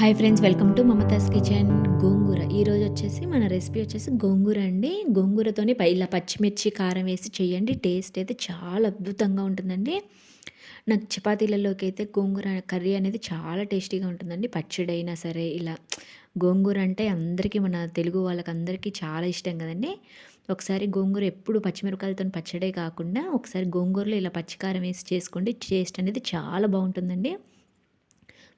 Hi friends welcome to Mamata's kitchen gongura ఈరోజు వచ్చేసి మన రెసిపీ వచ్చేసి గోంగూర అండి. గోంగూరతోని ఇలా పచ్చిమిర్చి కారం వేసి చేయండి. టేస్ట్ అయితే చాలా అద్భుతంగా ఉంటుందండి. నాకు చపాతీలలోకి అయితే గోంగూర కర్రీ అనేది చాలా టేస్టీగా ఉంటుందండి. పచ్చడి అయినా సరే ఇలా గోంగూర అంటే అందరికీ మన తెలుగు వాళ్ళకి అందరికీ చాలా ఇష్టం కదండి. ఒకసారి గోంగూర ఎప్పుడు పచ్చిమిరపకాయలతో పచ్చడే కాకుండా ఒకసారి గోంగూరలో ఇలా పచ్చికారం వేసి చేసుకోండి. టేస్ట్ అనేది చాలా బాగుంటుందండి.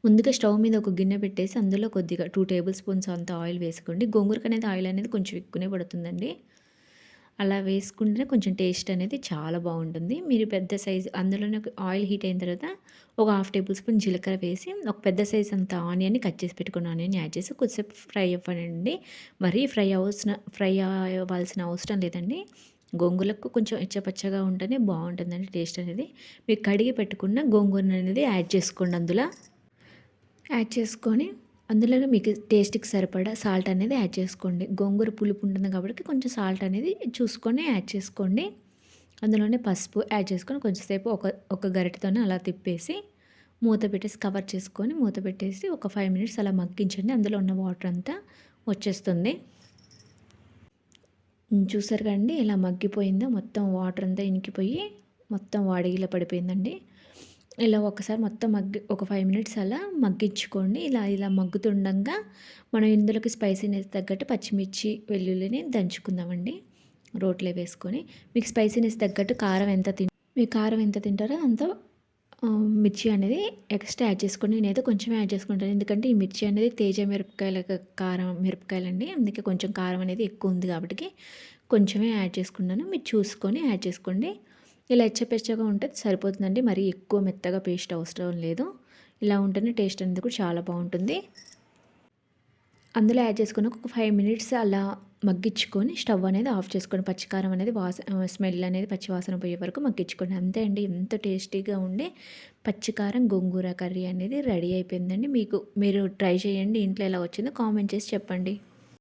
ముందుగా స్టవ్ మీద ఒక గిన్నె పెట్టేసి అందులో కొద్దిగా టూ టేబుల్ స్పూన్స్ అంత ఆయిల్ వేసుకోండి. గోంగూరకు అనేది ఆయిల్ అనేది కొంచెం ఎక్కువనే పడుతుందండి. అలా వేసుకుంటే కొంచెం టేస్ట్ అనేది చాలా బాగుంటుంది. మీరు పెద్ద సైజు అందులోనే ఆయిల్ హీట్ అయిన తర్వాత ఒక హాఫ్ టేబుల్ స్పూన్ జీలకర్ర వేసి ఒక పెద్ద సైజ్ అంత ఆనియన్ని కట్ చేసి పెట్టుకున్న ఆనియన్ యాడ్ చేసి కొద్దిసేపు ఫ్రై అవ్వనండి. మరీ ఫ్రై అవసిన ఫ్రై అవ్వాల్సిన అవసరం లేదండి. గోంగూరకు కొంచెం ఇచ్చపచ్చగా ఉంటేనే బాగుంటుందండి టేస్ట్ అనేది. మీరు కడిగి పెట్టుకున్న గోంగూర అనేది యాడ్ చేసుకోండి అందులో. యాడ్ చేసుకొని అందులోనే మీకు టేస్ట్కి సరిపడా సాల్ట్ అనేది యాడ్ చేసుకోండి. గోంగూర పులుపు ఉంటుంది కాబట్టి కొంచెం సాల్ట్ అనేది చూసుకొని యాడ్ చేసుకోండి. అందులోనే పసుపు యాడ్ చేసుకొని కొంచెంసేపు ఒక ఒక గరిటతోనే అలా తిప్పేసి మూత పెట్టేసి కవర్ చేసుకొని మూత పెట్టేసి ఒక ఫైవ్ మినిట్స్ అలా మగ్గించండి. అందులో ఉన్న వాటర్ అంతా వచ్చేస్తుంది. చూసారు కండి ఇలా మగ్గిపోయిందో? మొత్తం వాటర్ అంతా ఇనికిపోయి మొత్తం వాడిగిలా పడిపోయిందండి. ఇలా ఒకసారి మొత్తం మగ్గి ఒక ఫైవ్ మినిట్స్ అలా మగ్గించుకోండి. ఇలా ఇలా మగ్గుతుండగా మనం ఇందులోకి స్పైసీనెస్ తగ్గట్టు పచ్చిమిర్చి వెల్లుల్లిని దంచుకుందామండి రోట్లో వేసుకొని. మీకు స్పైసీనెస్ తగ్గట్టు కారం ఎంత తిన్ మీ కారం ఎంత తింటారో అంత మిర్చి అనేది ఎక్స్ట్రా యాడ్ చేసుకోండి. నేనైతే కొంచెం యాడ్ చేసుకుంటాను. ఎందుకంటే ఈ మిర్చి అనేది తేజ మిరపకాయల కారం మిరపకాయలండి. అందుకే కొంచెం కారం అనేది ఎక్కువ ఉంది కాబట్టి కొంచెమే యాడ్ చేసుకున్నాను. మీరు చూసుకొని యాడ్ చేసుకోండి. ఇలా ఎచ్చపెచ్చగా ఉంటే సరిపోతుందండి. మరీ ఎక్కువ మెత్తగా పేస్ట్ అవసరం లేదు. ఇలా ఉంటేనే టేస్ట్ అనేది కూడా చాలా బాగుంటుంది. అందులో యాడ్ చేసుకుని ఒక ఫైవ్ మినిట్స్ అలా మగ్గించుకొని స్టవ్ అనేది ఆఫ్ చేసుకొని పచ్చికారం అనేది వాస స్మెల్ అనేది పచ్చివాసన పోయే వరకు మగ్గించుకోండి. అంతే అండి. ఎంత టేస్టీగా ఉండే పచ్చికారం గోంగూర కర్రీ అనేది రెడీ అయిపోయిందండి. మీకు మీరు ట్రై చేయండి. ఇంట్లో ఎలా వచ్చిందో కామెంట్ చేసి చెప్పండి.